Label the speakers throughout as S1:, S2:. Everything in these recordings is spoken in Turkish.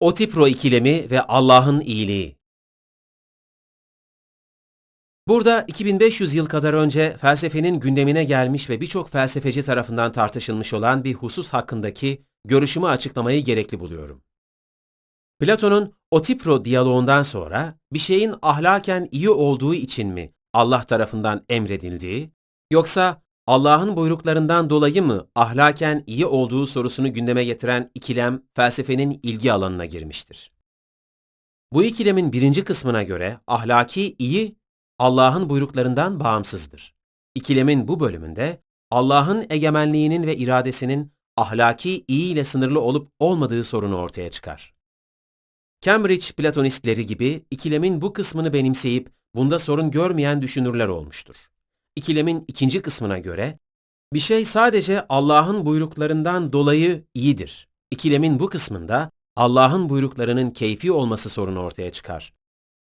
S1: Otipro ikilemi ve Allah'ın iyiliği. Burada 2500 yıl kadar önce felsefenin gündemine gelmiş ve birçok felsefeci tarafından tartışılmış olan bir husus hakkındaki görüşümü açıklamayı gerekli buluyorum. Platon'un Otipro diyaloğundan sonra bir şeyin ahlaken iyi olduğu için mi Allah tarafından emredildiği, yoksa Allah'ın buyruklarından dolayı mı ahlaken iyi olduğu sorusunu gündeme getiren ikilem felsefenin ilgi alanına girmiştir. Bu ikilemin birinci kısmına göre ahlaki iyi Allah'ın buyruklarından bağımsızdır. İkilemin bu bölümünde Allah'ın egemenliğinin ve iradesinin ahlaki iyi ile sınırlı olup olmadığı sorunu ortaya çıkar. Cambridge Platonistleri gibi ikilemin bu kısmını benimseyip bunda sorun görmeyen düşünürler olmuştur. İkilemin ikinci kısmına göre bir şey sadece Allah'ın buyruklarından dolayı iyidir. İkilemin bu kısmında Allah'ın buyruklarının keyfi olması sorunu ortaya çıkar.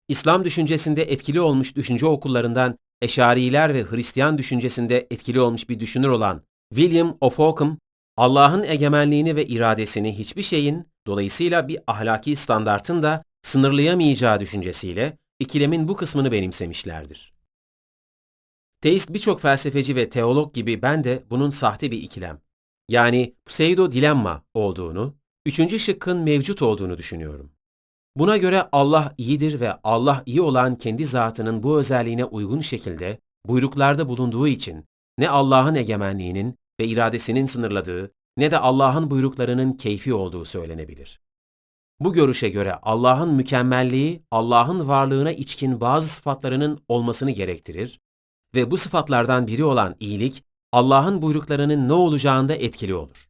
S1: İslam düşüncesinde etkili olmuş düşünce okullarından Eşariler ve Hristiyan düşüncesinde etkili olmuş bir düşünür olan William of Ockham, Allah'ın egemenliğini ve iradesini hiçbir şeyin, dolayısıyla bir ahlaki standartın da sınırlayamayacağı düşüncesiyle ikilemin bu kısmını benimsemişlerdir. Teist birçok felsefeci ve teolog gibi ben de bunun sahte bir ikilem, yani pseudo dilemma olduğunu, üçüncü şıkkın mevcut olduğunu düşünüyorum. Buna göre Allah iyidir ve Allah iyi olan kendi zatının bu özelliğine uygun şekilde buyruklarda bulunduğu için ne Allah'ın egemenliğinin ve iradesinin sınırladığı ne de Allah'ın buyruklarının keyfi olduğu söylenebilir. Bu görüşe göre Allah'ın mükemmelliği, Allah'ın varlığına içkin bazı sıfatlarının olmasını gerektirir ve bu sıfatlardan biri olan iyilik, Allah'ın buyruklarının ne olacağında etkili olur.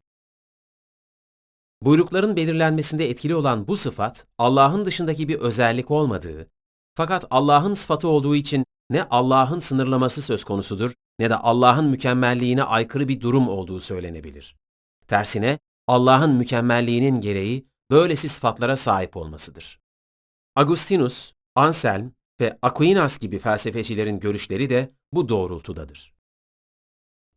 S1: Buyrukların belirlenmesinde etkili olan bu sıfat, Allah'ın dışındaki bir özellik olmadığı, fakat Allah'ın sıfatı olduğu için ne Allah'ın sınırlaması söz konusudur ne de Allah'ın mükemmelliğine aykırı bir durum olduğu söylenebilir. Tersine, Allah'ın mükemmelliğinin gereği böylesi sıfatlara sahip olmasıdır. Agustinus, Anselm ve Aquinas gibi felsefecilerin görüşleri de bu doğrultudadır.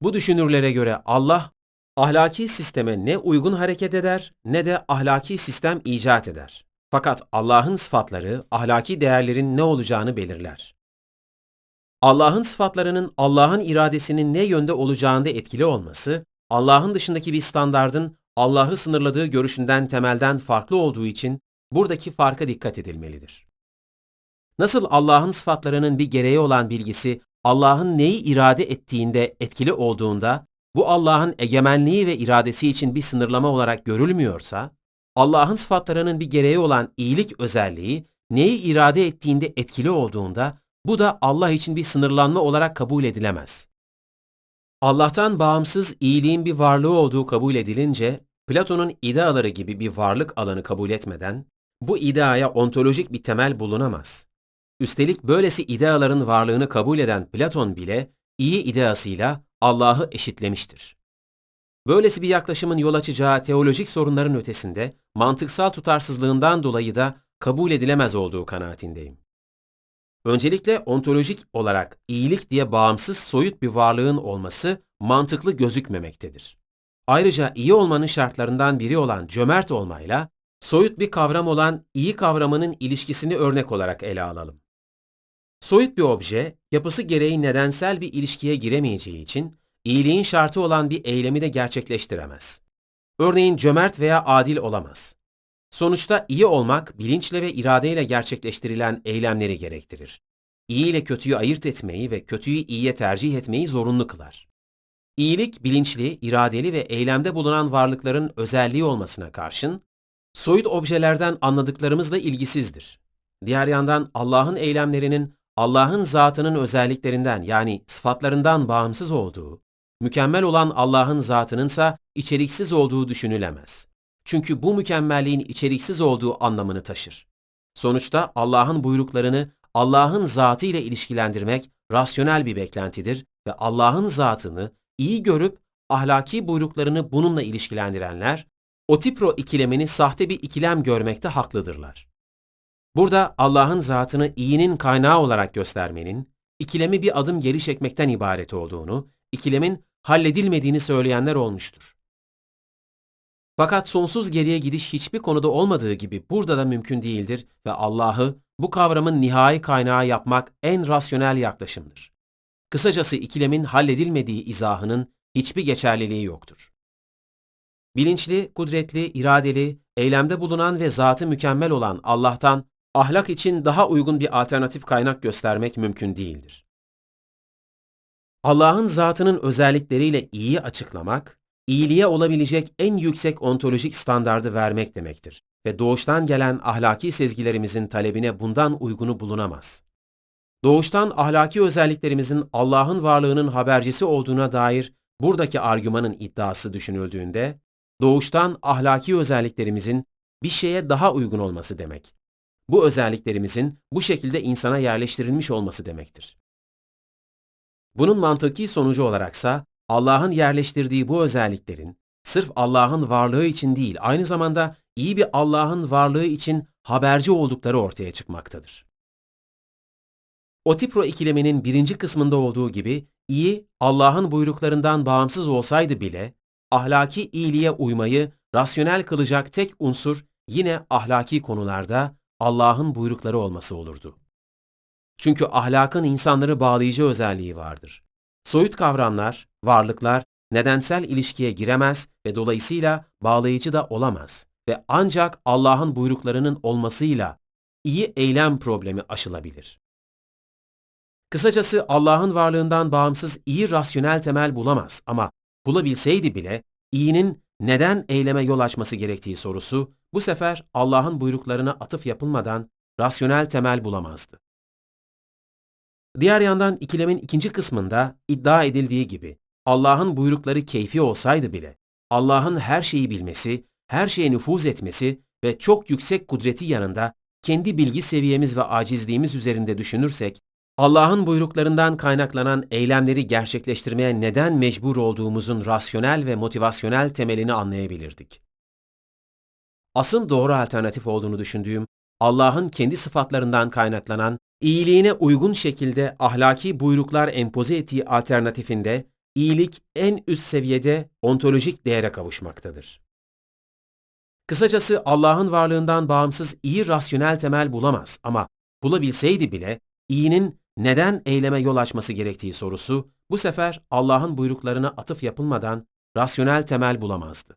S1: Bu düşünürlere göre Allah, ahlaki sisteme ne uygun hareket eder ne de ahlaki sistem icat eder. Fakat Allah'ın sıfatları ahlaki değerlerin ne olacağını belirler. Allah'ın sıfatlarının Allah'ın iradesinin ne yönde olacağında etkili olması, Allah'ın dışındaki bir standardın Allah'ı sınırladığı görüşünden temelden farklı olduğu için buradaki farka dikkat edilmelidir. Nasıl Allah'ın sıfatlarının bir gereği olan bilgisi Allah'ın neyi irade ettiğinde etkili olduğunda bu Allah'ın egemenliği ve iradesi için bir sınırlama olarak görülmüyorsa, Allah'ın sıfatlarının bir gereği olan iyilik özelliği neyi irade ettiğinde etkili olduğunda bu da Allah için bir sınırlanma olarak kabul edilemez. Allah'tan bağımsız iyiliğin bir varlığı olduğu kabul edilince, Platon'un ideaları gibi bir varlık alanı kabul etmeden, bu ideaya ontolojik bir temel bulunamaz. Üstelik böylesi ideaların varlığını kabul eden Platon bile iyi ideasıyla Allah'ı eşitlemiştir. Böylesi bir yaklaşımın yol açacağı teolojik sorunların ötesinde mantıksal tutarsızlığından dolayı da kabul edilemez olduğu kanaatindeyim. Öncelikle ontolojik olarak iyilik diye bağımsız soyut bir varlığın olması mantıklı gözükmemektedir. Ayrıca iyi olmanın şartlarından biri olan cömert olmayla soyut bir kavram olan iyi kavramının ilişkisini örnek olarak ele alalım. Soyut bir obje, yapısı gereği nedensel bir ilişkiye giremeyeceği için iyiliğin şartı olan bir eylemi de gerçekleştiremez. Örneğin cömert veya adil olamaz. Sonuçta iyi olmak bilinçle ve iradeyle gerçekleştirilen eylemleri gerektirir. İyi ile kötüyü ayırt etmeyi ve kötüyü iyiye tercih etmeyi zorunlu kılar. İyilik bilinçli, iradeli ve eylemde bulunan varlıkların özelliği olmasına karşın, soyut objelerden anladıklarımızla ilgisizdir. Diğer yandan Allah'ın eylemlerinin Allah'ın zatının özelliklerinden yani sıfatlarından bağımsız olduğu, mükemmel olan Allah'ın zatınınsa içeriksiz olduğu düşünülemez. Çünkü bu mükemmelliğin içeriksiz olduğu anlamını taşır. Sonuçta Allah'ın buyruklarını Allah'ın zatı ile ilişkilendirmek rasyonel bir beklentidir ve Allah'ın zatını iyi görüp ahlaki buyruklarını bununla ilişkilendirenler, Otipro ikilemini sahte bir ikilem görmekte haklıdırlar. Burada Allah'ın zatını iyinin kaynağı olarak göstermenin, ikilemi bir adım geri çekmekten ibaret olduğunu, ikilemin halledilmediğini söyleyenler olmuştur. Fakat sonsuz geriye gidiş hiçbir konuda olmadığı gibi burada da mümkün değildir ve Allah'ı bu kavramın nihai kaynağı yapmak en rasyonel yaklaşımdır. Kısacası ikilemin halledilmediği izahının hiçbir geçerliliği yoktur. Bilinçli, kudretli, iradeli, eylemde bulunan ve zatı mükemmel olan Allah'tan ahlak için daha uygun bir alternatif kaynak göstermek mümkün değildir. Allah'ın zatının özellikleriyle iyi açıklamak, iyiliğe olabilecek en yüksek ontolojik standardı vermek demektir ve doğuştan gelen ahlaki sezgilerimizin talebine bundan uygunu bulunamaz. Doğuştan ahlaki özelliklerimizin Allah'ın varlığının habercisi olduğuna dair buradaki argümanın iddiası düşünüldüğünde, doğuştan ahlaki özelliklerimizin bir şeye daha uygun olması demek. Bu özelliklerimizin bu şekilde insana yerleştirilmiş olması demektir. Bunun mantıki sonucu olaraksa Allah'ın yerleştirdiği bu özelliklerin sırf Allah'ın varlığı için değil, aynı zamanda iyi bir Allah'ın varlığı için haberci oldukları ortaya çıkmaktadır. Otipro ikileminin birinci kısmında olduğu gibi iyi Allah'ın buyruklarından bağımsız olsaydı bile ahlaki iyiliğe uymayı rasyonel kılacak tek unsur yine ahlaki konularda Allah'ın buyrukları olması olurdu. Çünkü ahlakın insanları bağlayıcı özelliği vardır. Soyut kavramlar, varlıklar nedensel ilişkiye giremez ve dolayısıyla bağlayıcı da olamaz ve ancak Allah'ın buyruklarının olmasıyla iyi eylem problemi aşılabilir. Kısacası Allah'ın varlığından bağımsız iyi rasyonel temel bulamaz ama bulabilseydi bile iyinin neden eyleme yol açması gerektiği sorusu bu sefer Allah'ın buyruklarına atıf yapılmadan rasyonel temel bulamazdı. Diğer yandan ikilemin ikinci kısmında iddia edildiği gibi Allah'ın buyrukları keyfi olsaydı bile Allah'ın her şeyi bilmesi, her şeye nüfuz etmesi ve çok yüksek kudreti yanında kendi bilgi seviyemiz ve acizliğimiz üzerinde düşünürsek Allah'ın buyruklarından kaynaklanan eylemleri gerçekleştirmeye neden mecbur olduğumuzun rasyonel ve motivasyonel temelini anlayabilirdik. Asıl doğru alternatif olduğunu düşündüğüm, Allah'ın kendi sıfatlarından kaynaklanan, iyiliğine uygun şekilde ahlaki buyruklar empoze ettiği alternatifinde, iyilik en üst seviyede ontolojik değere kavuşmaktadır. Kısacası Allah'ın varlığından bağımsız iyi rasyonel temel bulamaz ama bulabilseydi bile iyinin neden eyleme yol açması gerektiği sorusu bu sefer Allah'ın buyruklarına atıf yapılmadan rasyonel temel bulamazdı.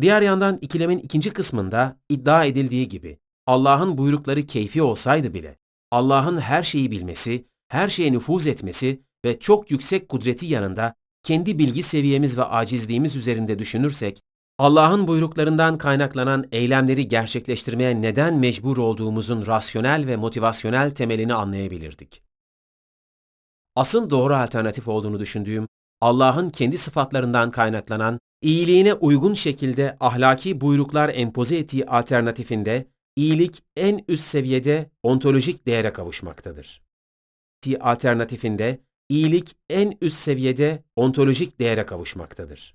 S1: Diğer yandan ikilemin ikinci kısmında iddia edildiği gibi Allah'ın buyrukları keyfi olsaydı bile Allah'ın her şeyi bilmesi, her şeye nüfuz etmesi ve çok yüksek kudreti yanında kendi bilgi seviyemiz ve acizliğimiz üzerinde düşünürsek Allah'ın buyruklarından kaynaklanan eylemleri gerçekleştirmeye neden mecbur olduğumuzun rasyonel ve motivasyonel temelini anlayabilirdik. Asıl doğru alternatif olduğunu düşündüğüm, Allah'ın kendi sıfatlarından kaynaklanan, iyiliğine uygun şekilde ahlaki buyruklar empoze ettiği alternatifinde, iyilik en üst seviyede ontolojik değere kavuşmaktadır. Alternatifinde, iyilik en üst seviyede ontolojik değere kavuşmaktadır.